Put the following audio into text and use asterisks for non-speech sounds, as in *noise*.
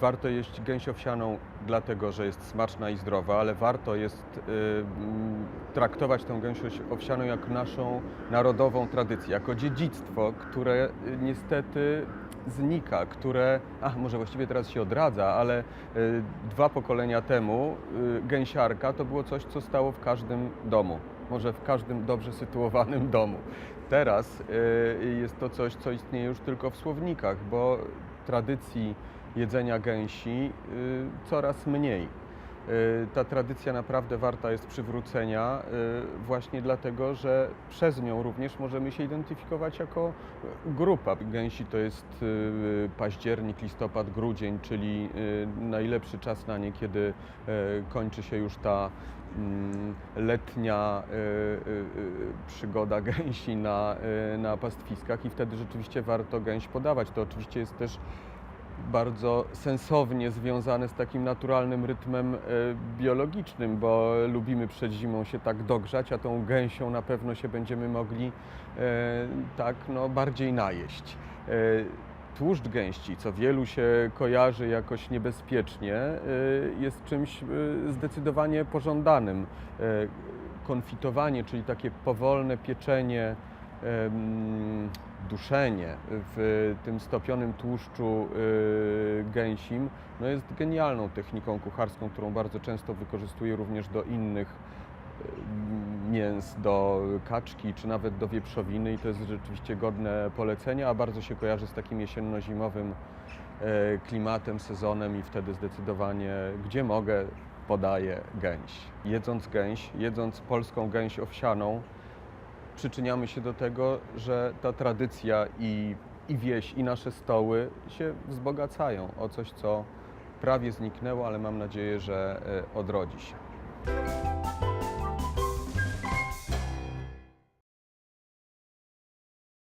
Warto jeść gęś owsianą dlatego, że jest smaczna i zdrowa, ale warto jest y, mm, traktować tę gęś owsianą jako naszą narodową tradycję, jako dziedzictwo, które y, niestety znika, które, a może właściwie teraz się odradza, ale y, dwa pokolenia temu gęsiarka to było coś, co stało w każdym domu, może w każdym dobrze sytuowanym domu. Teraz jest to coś, co istnieje już tylko w słownikach, bo tradycji jedzenia gęsi y, coraz mniej. Y, Ta tradycja naprawdę warta jest przywrócenia y, właśnie dlatego, że przez nią również możemy się identyfikować jako grupa. Gęsi to jest październik, listopad, grudzień, czyli najlepszy czas na nie, kiedy y, kończy się już ta mm, letnia y, y, przygoda *laughs* gęsi na, na pastwiskach i wtedy rzeczywiście warto gęś podawać. To oczywiście jest też bardzo sensownie związane z takim naturalnym rytmem e, biologicznym, bo lubimy przed zimą się tak dogrzać, a tą gęsią na pewno się będziemy mogli e, tak no, bardziej najeść. E, Tłuszcz gęści, co wielu się kojarzy jakoś niebezpiecznie, jest czymś zdecydowanie pożądanym. Konfitowanie, czyli takie powolne pieczenie, duszenie w tym stopionym tłuszczu y, gęsim no jest genialną techniką kucharską, którą bardzo często wykorzystuję również do innych y, mięs, do kaczki czy nawet do wieprzowiny i to jest rzeczywiście godne polecenia, a bardzo się kojarzy z takim jesienno-zimowym e, klimatem, sezonem i wtedy zdecydowanie, gdzie mogę, podaję gęś. Jedząc gęś, jedząc polską gęś owsianą, przyczyniamy się do tego, że ta tradycja i, i wieś, i nasze stoły się wzbogacają o coś, co prawie zniknęło, ale mam nadzieję, że e, odrodzi się.